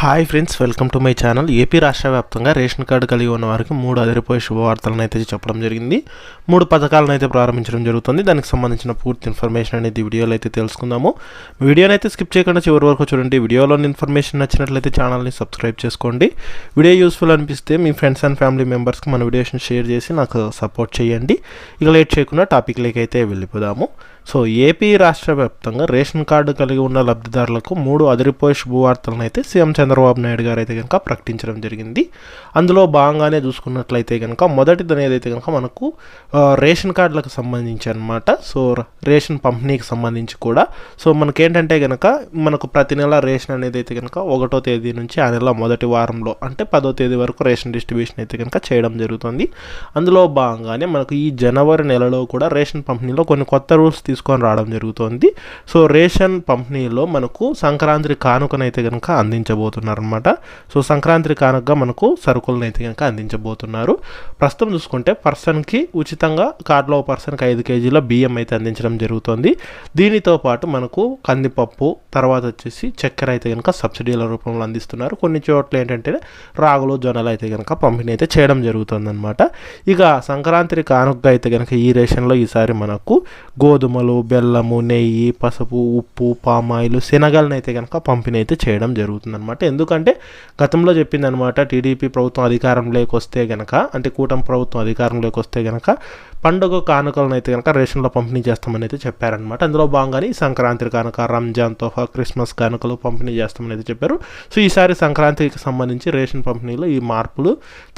Hi friends welcome to my channel AP రాష్ట్ర వ్యాప్తంగా ration card కలిగి ఉన్న వారికి మూడు అదిరిపోయే శుభవార్తలను అయితే చెప్పడం జరిగింది. మూడు పథకాలను అయితే ప్రారంభించడం జరుగుతుంది. దానికి సంబంధించిన పూర్తి ఇన్ఫర్మేషన్ అనేది వీడియోలో అయితే తెలుసుకుందాము. వీడియోని అయితే స్కిప్ చేయకుండా చివరి వరకు చూడండి. వీడియోలోని ఇన్ఫర్మేషన్ నచ్చినట్లయితే ఛానల్ని సబ్స్క్రైబ్ చేసుకోండి. వీడియో యూస్ఫుల్ అనిపిస్తే మీ ఫ్రెండ్స్ అండ్ ఫ్యామిలీ మెంబర్స్కి మన వీడియోస్ని షేర్ చేసి నాకు సపోర్ట్ చేయండి. ఇక లేట్ చేయకుండా టాపిక్లోకి అయితే వెళ్ళిపోదాము. సో ఏపీ రాష్ట్ర వ్యాప్తంగా రేషన్ కార్డు కలిగి ఉన్న లబ్ధిదారులకు మూడు అదిరిపోయే శుభవార్తలను అయితే సీఎం చంద్రబాబు నాయుడు గారు అయితే కనుక ప్రకటించడం జరిగింది. అందులో భాగంగానే చూసుకున్నట్లయితే కనుక మొదటిది అనేది అయితే కనుక మనకు రేషన్ కార్డులకు సంబంధించి అనమాట సో రేషన్ పంపిణీకి సంబంధించి కూడా. సో మనకేంటంటే కనుక మనకు ప్రతి నెల రేషన్ అనేది అయితే కనుక ఒకటో తేదీ నుంచి ఆ నెల మొదటి వారంలో అంటే పదో తేదీ వరకు రేషన్ డిస్ట్రిబ్యూషన్ అయితే కనుక చేయడం జరుగుతుంది. అందులో భాగంగానే మనకు ఈ జనవరి నెలలో కూడా రేషన్ పంపిణీలో కొన్ని కొత్త రూల్స్ తీసుకొని రావడం జరుగుతుంది. సో రేషన్ పంపిణీలో మనకు సంక్రాంతి కానుకనైతే కనుక అందించబోతున్నారు అనమాట సో సంక్రాంతి కానుకగా మనకు సరుకులను అయితే కనుక అందించబోతున్నారు. ప్రస్తుతం చూసుకుంటే పర్సన్కి ఉచితంగా కార్డులో పర్సన్కి ఐదు కేజీల బియ్యం అయితే అందించడం జరుగుతుంది. దీనితో పాటు మనకు కందిపప్పు తర్వాత వచ్చేసి చక్కెర అయితే కనుక సబ్సిడీల రూపంలో అందిస్తున్నారు. కొన్ని చోట్ల ఏంటంటే రాగులు జొన్నలు అయితే కనుక పంపిణీ అయితే చేయడం జరుగుతుంది ఇక సంక్రాంతి కానుకగా అయితే కనుక ఈ రేషన్లో ఈసారి మనకు గోధుమ గోధుమలు బెల్లము నెయ్యి పసుపు ఉప్పు పామాయిల్ శనగలను అయితే కనుక పంపిణీ అయితే చేయడం జరుగుతుందన్నమాట. ఎందుకంటే గతంలో చెప్పిందనమాట టీడీపీ ప్రభుత్వం అధికారంలోకి వస్తే గనక అంటే కూటమి ప్రభుత్వం అధికారంలోకి వస్తే గనక పండుగ కానుకలను అయితే కనుక రేషన్లో పంపిణీ చేస్తామని అయితే చెప్పారనమాట అందులో భాగంగానే సంక్రాంతి కానుక రంజాన్ తోఫా క్రిస్మస్ కానుకలు పంపిణీ చేస్తామని అయితే చెప్పారు. సో ఈసారి సంక్రాంతికి సంబంధించి రేషన్ పంపిణీలో ఈ మార్పులు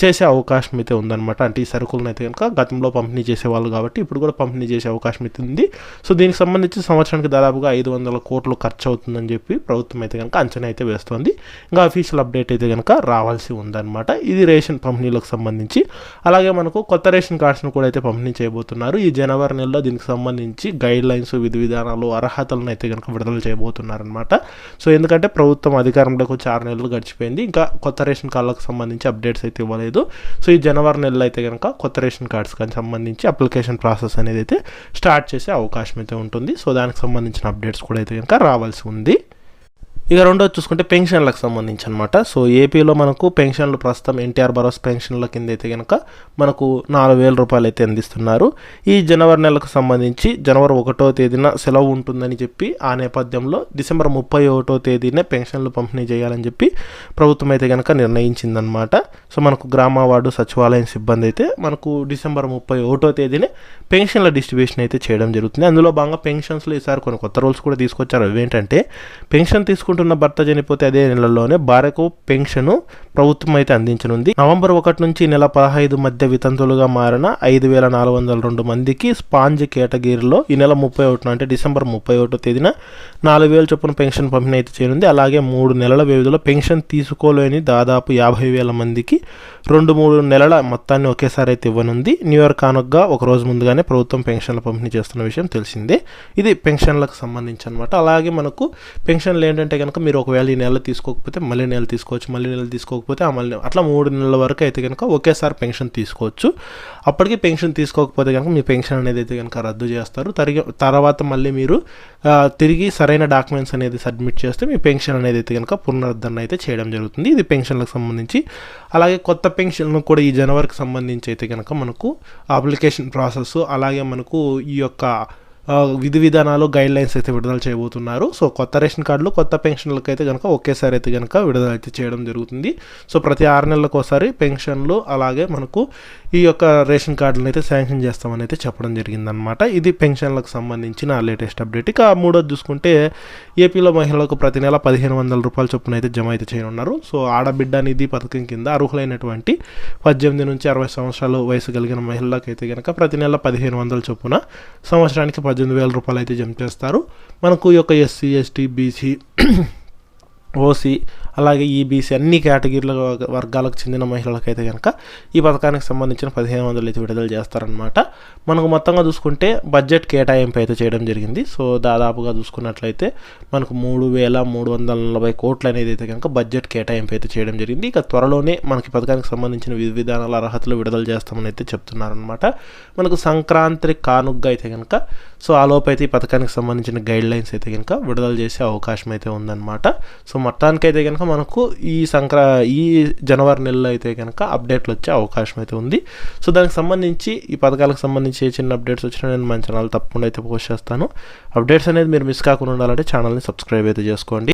చేసే అవకాశం అయితే ఉందన్నమాట. అంటే ఈ సరుకులను అయితే కనుక గతంలో పంపిణీ చేసేవాళ్ళు కాబట్టి ఇప్పుడు కూడా పంపిణీ చేసే అవకాశం అయితే ఉంది. సో దీనికి సంబంధించి సంవత్సరానికి దాదాపుగా ఐదు వందల కోట్లు ఖర్చు అవుతుందని చెప్పి ప్రభుత్వం అయితే కనుక అంచనా అయితే వేస్తోంది. ఇంకా అఫీషియల్ అప్డేట్ అయితే కనుక రావాల్సి ఉందన్నమాట. ఇది రేషన్ పంపిణీలకు సంబంధించి. అలాగే మనకు కొత్త రేషన్ కార్డ్స్ను కూడా అయితే పంపిణీ చేయబోతున్నారు. ఈ జనవరి నెలలో దీనికి సంబంధించి గైడ్ లైన్స్ విధి విధానాలు అర్హతలను అయితే కనుక విడుదల చేయబోతున్నారనమాట సో ఎందుకంటే ప్రభుత్వం అధికారంలోకి వచ్చి ఆరు నెలలు గడిచిపోయింది. ఇంకా కొత్త రేషన్ కార్డులకు సంబంధించి అప్డేట్స్ అయితే ఇవ్వలేదు. సో ఈ జనవరి నెలలో అయితే కనుక కొత్త రేషన్ కార్డ్స్ కానీ సంబంధించి అప్లికేషన్ ప్రాసెస్ అనేది అయితే స్టార్ట్ చేసే అవకాశం అయితే ఉంటుంది. సో దానికి సంబంధించిన అప్డేట్స్ కూడా అయితే కనుక రావాల్సి ఉంది. ఇక రెండోది చూసుకుంటే పెన్షన్లకు సంబంధించి అనమాట సో ఏపీలో మనకు పెన్షన్లు ప్రస్తుతం ఎన్టీఆర్ భరోసా పెన్షన్ల కింద అయితే కనుక మనకు నాలుగు వేల రూపాయలు అయితే అందిస్తున్నారు. ఈ జనవరి నెలకు సంబంధించి జనవరి ఒకటో తేదీన సెలవు ఉంటుందని చెప్పి ఆ నేపథ్యంలో డిసెంబర్ ముప్పై ఒకటో తేదీనే పెన్షన్లు పంపిణీ చేయాలని చెప్పి ప్రభుత్వం అయితే కనుక నిర్ణయించిందనమాట. సో మనకు గ్రామ వార్డు సచివాలయం సిబ్బంది అయితే మనకు డిసెంబర్ ముప్పై ఒకటో తేదీనే పెన్షన్ల డిస్ట్రిబ్యూషన్ అయితే చేయడం జరుగుతుంది. అందులో భాగంగా పెన్షన్స్లో ఈసారి కొన్ని కొత్త రూల్స్ కూడా తీసుకొచ్చారు. అవి ఏంటంటే పెన్షన్ తీసుకుంటున్న భర్త చనిపోతే అదే నెలలోనే భార్యకు పెన్షన్ ప్రభుత్వం అయితే అందించనుంది. నవంబర్ ఒకటి నుంచి నెల పదహైదు మధ్య వితంతులుగా మారిన ఐదు వేల నాలుగు వందల రెండు మందికి స్పాంజ్ కేటగిరీలో ఈ నెల ముప్పై ఒకటిన అంటే డిసెంబర్ ముప్పై ఒకటో తేదీన నాలుగు వేల చొప్పున పెన్షన్ పంపిణీ అయితే చేయనుంది. అలాగే మూడు నెలల వ్యవధిలో పెన్షన్ తీసుకోలేని దాదాపు యాభై వేల మందికి రెండు మూడు నెలల మొత్తాన్ని ఒకేసారి అయితే ఇవ్వనుంది. న్యూయార్క్ కానుగ్గా ఒక రోజు ముందుగానే ప్రభుత్వం పెన్షన్ల పంపిణీ చేస్తున్న విషయం తెలిసిందే. ఇది పెన్షన్లకు సంబంధించి అనమాట అలాగే మనకు పెన్షన్లు ఏంటంటే కనుక కనుక మీరు ఒకవేళ ఈ నెల తీసుకోకపోతే మళ్ళీ నెల తీసుకోవచ్చు మళ్ళీ నెల తీసుకోకపోతే ఆ మళ్ళీ అట్లా మూడు నెలల వరకు అయితే కనుక ఒకేసారి పెన్షన్ తీసుకోవచ్చు. అప్పటికి పెన్షన్ తీసుకోకపోతే కనుక మీ పెన్షన్ అనేది అయితే కనుక రద్దు చేస్తారు. తరిగి తర్వాత మళ్ళీ మీరు తిరిగి సరైన డాక్యుమెంట్స్ అనేది సబ్మిట్ చేస్తే మీ పెన్షన్ అనేది అయితే కనుక పునరుద్ధరణ అయితే చేయడం జరుగుతుంది. ఇది పెన్షన్లకు సంబంధించి. అలాగే కొత్త పెన్షన్లు కూడా ఈ జనవరికి సంబంధించి అయితే కనుక మనకు అప్లికేషన్ ప్రాసెస్ అలాగే మనకు ఈ యొక్క విధి విధానాలు గైడ్ లైన్స్ అయితే విడుదల చేయబోతున్నారు. సో కొత్త రేషన్ కార్డులు కొత్త పెన్షన్లకు అయితే కనుక ఒకేసారి అయితే కనుక విడుదల అయితే చేయడం జరుగుతుంది. సో ప్రతి ఆరు నెలలకు ఒకసారి పెన్షన్లు అలాగే మనకు ఈ యొక్క రేషన్ కార్డులను అయితే శాంక్షన్ చేస్తామని అయితే చెప్పడం జరిగిందనమాట ఇది పెన్షన్లకు సంబంధించిన లేటెస్ట్ అప్డేట్. ఇక మూడోది చూసుకుంటే ఏపీలో మహిళలకు ప్రతి నెల పదిహేను వందల రూపాయల చొప్పున అయితే జమ అయితే చేయనున్నారు. సో ఆడబిడ్డ నిధి పథకం కింద అర్హులైనటువంటి పద్దెనిమిది నుంచి అరవై సంవత్సరాలు వయసు కలిగిన మహిళలకు అయితే కనుక ప్రతి నెల పదిహేను వందల చొప్పున సంవత్సరానికి పద్దెనిమిది వేల రూపాయలు అయితే జమ చేస్తారు. మనకు ఈ యొక్క ఎస్సీ ఎస్టీ బీసీ ఓసీ అలాగే ఈబీసీ అన్ని కేటగిరీల వర్గాలకు చెందిన మహిళలకైతే కనుక ఈ పథకానికి సంబంధించిన పదిహేను వందలు అయితే విడుదల చేస్తారనమాట మనకు మొత్తంగా చూసుకుంటే బడ్జెట్ కేటాయింపు అయితే చేయడం జరిగింది. సో దాదాపుగా చూసుకున్నట్లయితే మనకు మూడు వేల మూడు వందల నలభై కోట్లు అనేది అయితే కనుక బడ్జెట్ కేటాయింపు అయితే చేయడం జరిగింది. ఇక త్వరలోనే మనకి పథకానికి సంబంధించిన విధి విధానాల అర్హతలు విడుదల చేస్తామని అయితే చెప్తున్నారనమాట మనకు సంక్రాంతి కానుగ్గా అయితే కనుక సో ఆలోపు అయితే ఈ పథకానికి సంబంధించిన గైడ్ లైన్స్ అయితే కనుక విడుదల చేసే అవకాశం అయితే ఉందన్నమాట. సో మొత్తానికైతే కనుక మనకు ఈ సంక్రా ఈ జనవరి నెలలో అయితే కనుక అప్డేట్లు వచ్చే అవకాశం అయితే ఉంది. సో దానికి సంబంధించి ఈ పథకాలకు సంబంధించి ఏ చిన్న అప్డేట్స్ వచ్చినా నేను మన ఛానల్ తప్పకుండా అయితే పోస్ట్ చేస్తాను. అప్డేట్స్ అనేది మీరు మిస్ కాకుండా ఉండాలంటే ఛానల్ని సబ్స్క్రైబ్ అయితే చేసుకోండి.